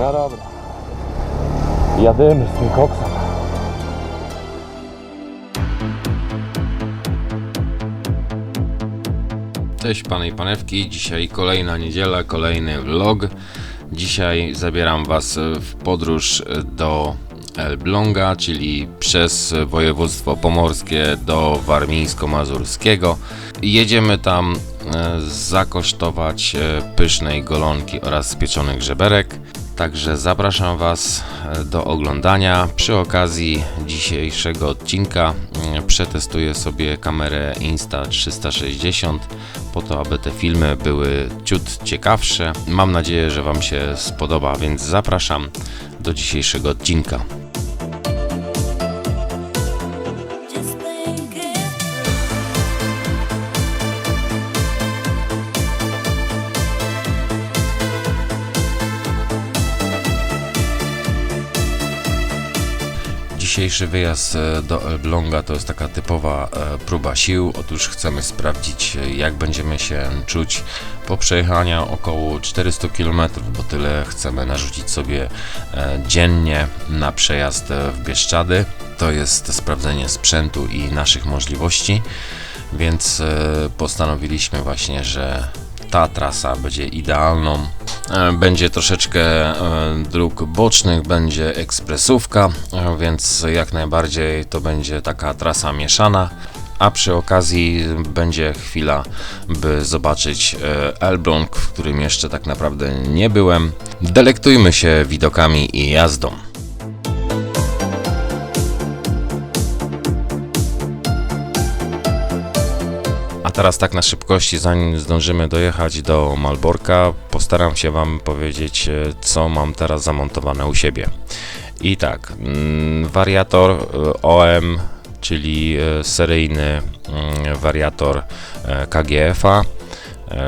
No dobra. Jadymy z tym koksem. Cześć pany i panewki, dzisiaj kolejna niedziela, kolejny vlog. Dzisiaj zabieram was w podróż do Elbląga, czyli przez województwo pomorskie do warmińsko-mazurskiego. Jedziemy tam e, zakosztować e, pysznej golonki oraz pieczonych grzeberek. Także zapraszam Was e, do oglądania. Przy okazji dzisiejszego odcinka przetestuję sobie kamerę Insta360 po to, aby te filmy były ciut ciekawsze. Mam nadzieję, że Wam się spodoba, więc zapraszam do dzisiejszego odcinka. Dzisiejszy wyjazd e, do Elbląga to jest taka typowa e, próba sił. Otóż chcemy sprawdzić, e, jak będziemy się czuć po przejechaniu około 400 km, bo tyle chcemy narzucić sobie dziennie na przejazd w Bieszczady. To jest sprawdzenie sprzętu i naszych możliwości, więc postanowiliśmy właśnie, że ta trasa będzie idealną. E, Będzie troszeczkę e, dróg bocznych, będzie ekspresówka, e, więc jak najbardziej to będzie taka trasa mieszana. A przy okazji będzie chwila, by zobaczyć Elbląg, w którym jeszcze tak naprawdę nie byłem. Delektujmy się widokami i jazdą. Teraz tak na szybkości, zanim zdążymy dojechać do Malborka, postaram się Wam powiedzieć, e, co mam teraz zamontowane u siebie. I tak, mm, wariator e, OM, czyli e, seryjny mm, wariator KGF-a,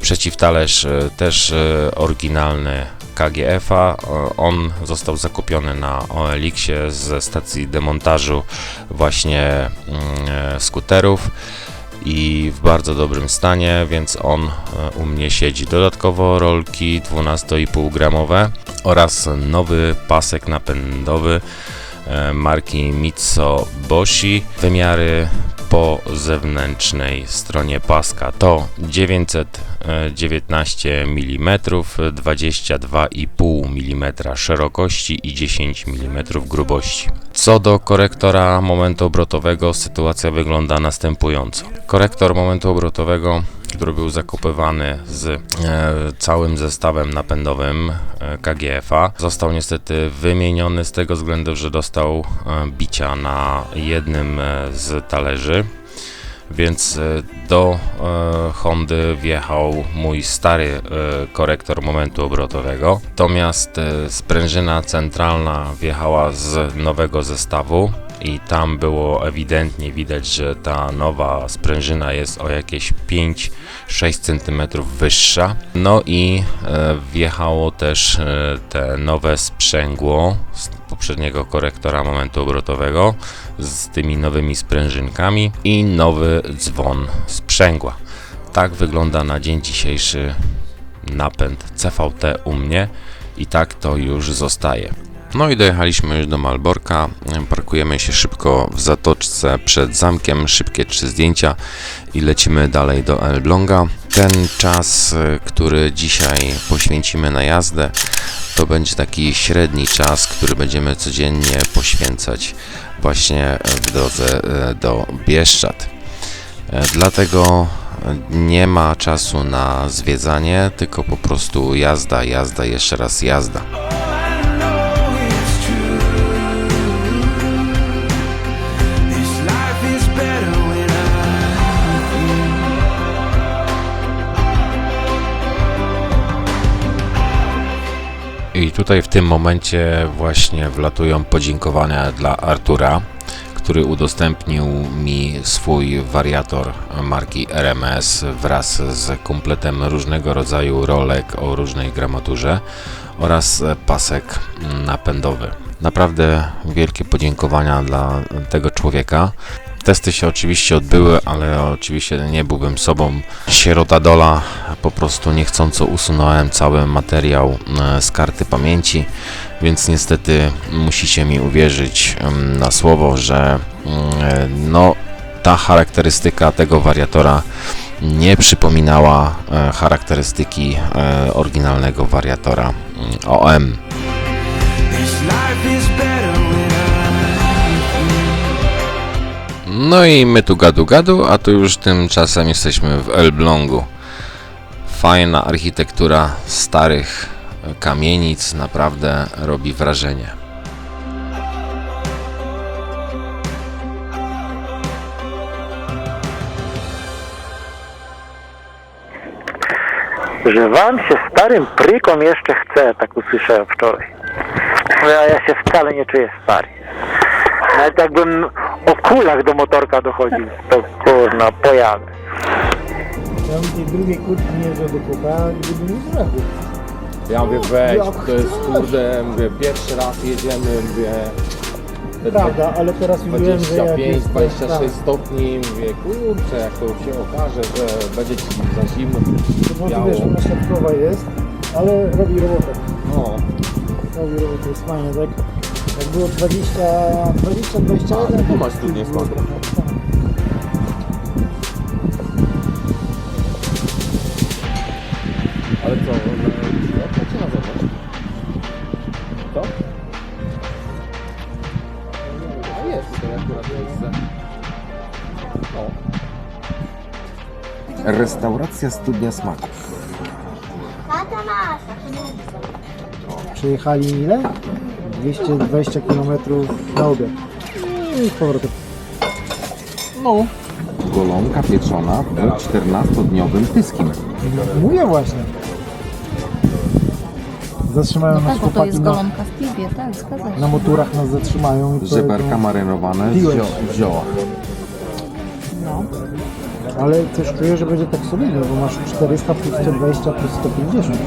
przeciwtalerz też oryginalny KGF-a. On został zakupiony na OLX-ie ze stacji demontażu właśnie mm, skuterów i w bardzo dobrym stanie, więc on e, u mnie siedzi. Dodatkowo rolki 12,5 gramowe oraz nowy pasek napędowy e, marki Mitsubishi. Wymiary po zewnętrznej stronie paska to 919 mm, 22,5 mm szerokości i 10 mm grubości. Co do korektora momentu obrotowego, sytuacja wygląda następująco. Korektor momentu obrotowego, który był zakupywany z e, całym zestawem napędowym e, KGF-a, został niestety wymieniony z tego względu, że dostał e, bicia na jednym e, z talerzy. Więc e, do e, Hondy wjechał mój stary e, korektor momentu obrotowego. Natomiast e, sprężyna centralna wjechała z nowego zestawu i tam było ewidentnie widać, że ta nowa sprężyna jest o jakieś 5-6 cm wyższa. No i e, wjechało też e, te nowe sprzęgło z poprzedniego korektora momentu obrotowego z tymi nowymi sprężynkami i nowy dzwon sprzęgła. Tak wygląda na dzień dzisiejszy napęd CVT u mnie i tak to już zostaje. No i dojechaliśmy już do Malborka. Parkujemy się szybko w zatoczce przed zamkiem, szybkie trzy zdjęcia i lecimy dalej do Elbląga. Ten czas, który dzisiaj poświęcimy na jazdę, to będzie taki średni czas, który będziemy codziennie poświęcać właśnie w drodze e, do Bieszczad. E, Dlatego nie ma czasu na zwiedzanie, tylko po prostu jazda, jazda, jeszcze raz jazda. I tutaj w tym momencie właśnie wlatują podziękowania dla Artura, który udostępnił mi swój wariator marki RMS wraz z kompletem różnego rodzaju rolek o różnej gramaturze oraz pasek napędowy. Naprawdę wielkie podziękowania dla tego człowieka. Testy się oczywiście odbyły, ale oczywiście nie byłbym sobą. Sierota Dola, po prostu niechcąco usunąłem cały materiał e, z karty pamięci, więc niestety musicie mi uwierzyć na słowo, że mm, e, no ta charakterystyka tego wariatora nie przypominała e, charakterystyki oryginalnego wariatora mm, OM. No i my tu gadu gadu, a tu już tymczasem jesteśmy w Elblągu. Fajna architektura starych kamienic naprawdę robi wrażenie. że wam się starym prykom jeszcze chce, tak usłyszałem wczoraj. No ja, ja się wcale nie czuję stary. Nawet jakbym o kulach do motorka dochodził, to kurna, pojadę. Ja bym tej drugiej kurtki nie wziął do kupa, gdyby nie zraził. Ja mówię, weź, to jest kurde, mówię, pierwszy raz jedziemy, mówię, te Prawda, ale teraz że jak 25, jest 26 tak, stopni, mówię, kurczę, jak to się okaże, że będzie ci za zimno, to może biało. wiesz, ona jest, ale robi robotę. no, Robi robotę, jest fajnie, tak? Jak było 20, 20, 21, A, tu masz studnię było smaku. trochę, tak. ale co, że jak czy na zewnątrz? Co? A jest tutaj akurat miejsce. O. Restauracja Studnia Smaków. Przejechali ile? 220 km na obiad. I z powrotem. No. Golonka pieczona w 14-dniowym pyskim. Mówię właśnie. Zatrzymają No nas tak, bo to chłopaki jest na, golonka w piwie, tak, zgadza się. na motorach nas zatrzymają i Żeberka powiedzą, marynowane z Piłeś. zio- w ziołach. No. Ale też czuję, że będzie tak solidnie, bo masz 400 plus 120 plus 150.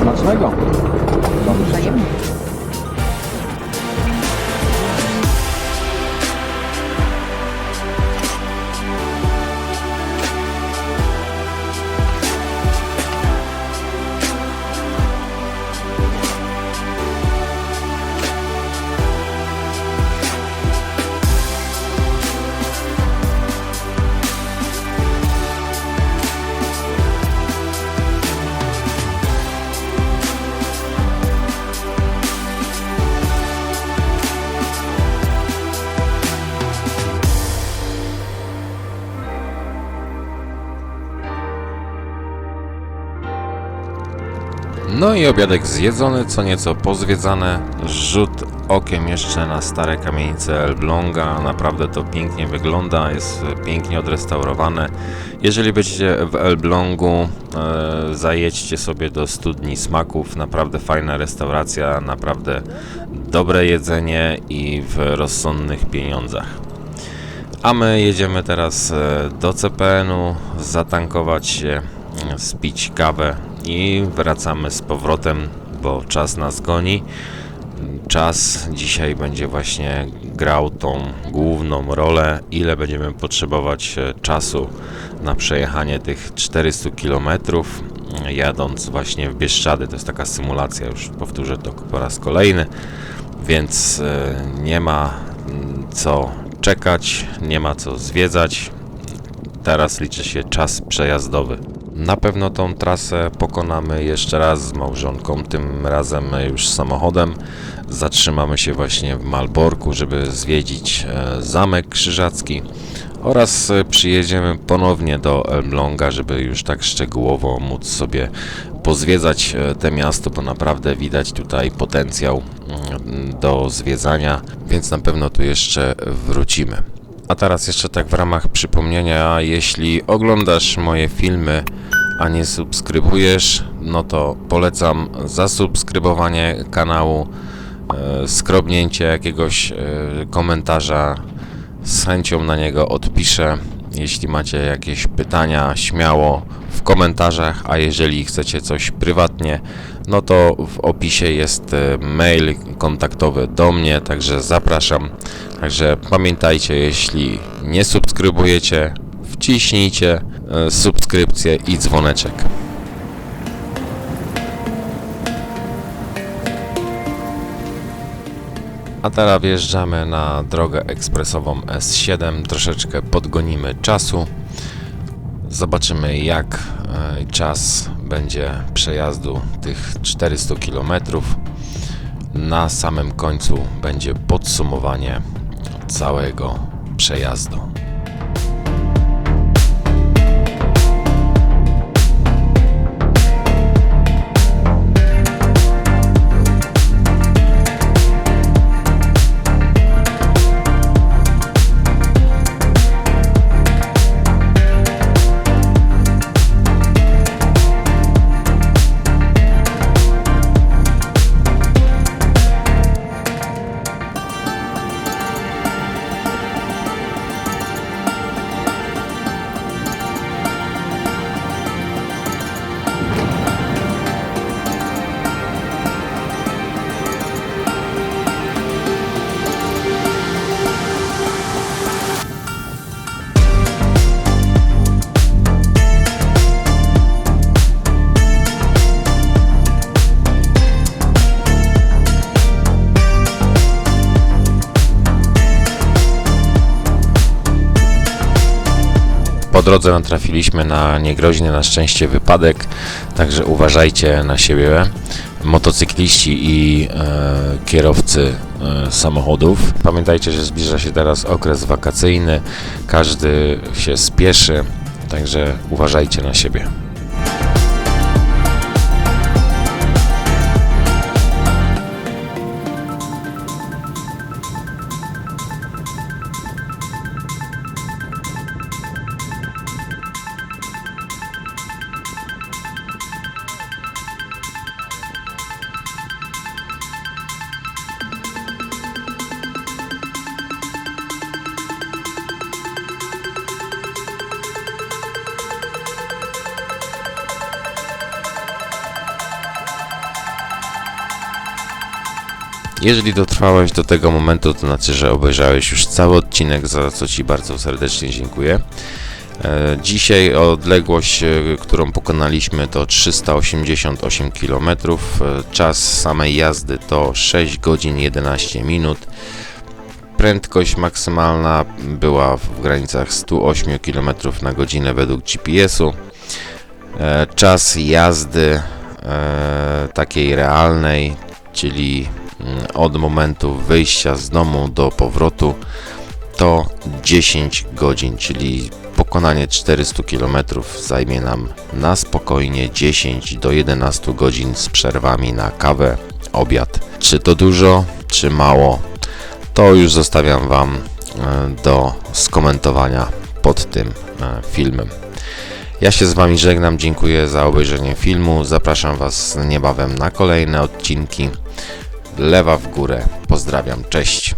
Smacznego! Wzajemnie. No i obiadek zjedzony, co nieco pozwiedzane. Rzut okiem jeszcze na stare kamienice Elbląga. Naprawdę to pięknie wygląda, jest pięknie odrestaurowane. Jeżeli będziecie w Elblągu, e, zajedźcie sobie do Studni Smaków. Naprawdę fajna restauracja, naprawdę dobre jedzenie i w rozsądnych pieniądzach. A my jedziemy teraz e, do CPN-u, zatankować się, e, spić kawę i wracamy z powrotem, bo czas nas goni. Czas dzisiaj będzie właśnie grał tą główną rolę, ile będziemy potrzebować e, czasu na przejechanie tych 400 km, jadąc właśnie w Bieszczady. To jest taka symulacja, już powtórzę to po raz kolejny, więc e, nie ma mm, co czekać, nie ma co zwiedzać. Teraz liczy się czas przejazdowy. Na pewno tą trasę pokonamy jeszcze raz z małżonką, tym razem już samochodem. Zatrzymamy się właśnie w Malborku, żeby zwiedzić e, Zamek Krzyżacki oraz e, przyjedziemy ponownie do Elbląga, żeby już tak szczegółowo móc sobie pozwiedzać e, te miasto, bo naprawdę widać tutaj potencjał mm, do zwiedzania, więc na pewno tu jeszcze wrócimy. A teraz jeszcze tak w ramach przypomnienia, jeśli oglądasz moje filmy, a nie subskrybujesz, no to polecam zasubskrybowanie kanału, e, skrobnięcie jakiegoś e, komentarza, z chęcią na niego odpiszę. Jeśli macie jakieś pytania, śmiało w komentarzach, a jeżeli chcecie coś prywatnie, no to w opisie jest e, mail kontaktowy do mnie, także zapraszam. Także pamiętajcie, jeśli nie subskrybujecie, wciśnijcie e, subskrypcję i dzwoneczek. A teraz wjeżdżamy na drogę ekspresową S7, troszeczkę podgonimy czasu. Zobaczymy jak e, czas będzie przejazdu tych 400 km. Na samym końcu będzie podsumowanie całego przejazdu. Drodze natrafiliśmy na niegroźny na szczęście wypadek, także uważajcie na siebie. Motocykliści i e, kierowcy e, samochodów. Pamiętajcie, że zbliża się teraz okres wakacyjny, każdy się spieszy, także uważajcie na siebie. Jeżeli dotrwałeś do tego momentu, to znaczy, że obejrzałeś już cały odcinek, za co Ci bardzo serdecznie dziękuję. E, Dzisiaj odległość, e, którą pokonaliśmy to 388 km. E, Czas samej jazdy to 6 godzin 11 minut. Prędkość maksymalna była w granicach 108 km na godzinę według GPS-u. Czas jazdy takiej realnej, czyli od momentu wyjścia z domu do powrotu to 10 godzin, czyli pokonanie 400 km zajmie nam na spokojnie 10 do 11 godzin z przerwami na kawę, obiad. Czy to dużo, czy mało, to już zostawiam Wam e, do skomentowania pod tym e, filmem. Ja się z Wami żegnam, dziękuję za obejrzenie filmu. Zapraszam Was niebawem na kolejne odcinki. Lewa w górę. Pozdrawiam, cześć.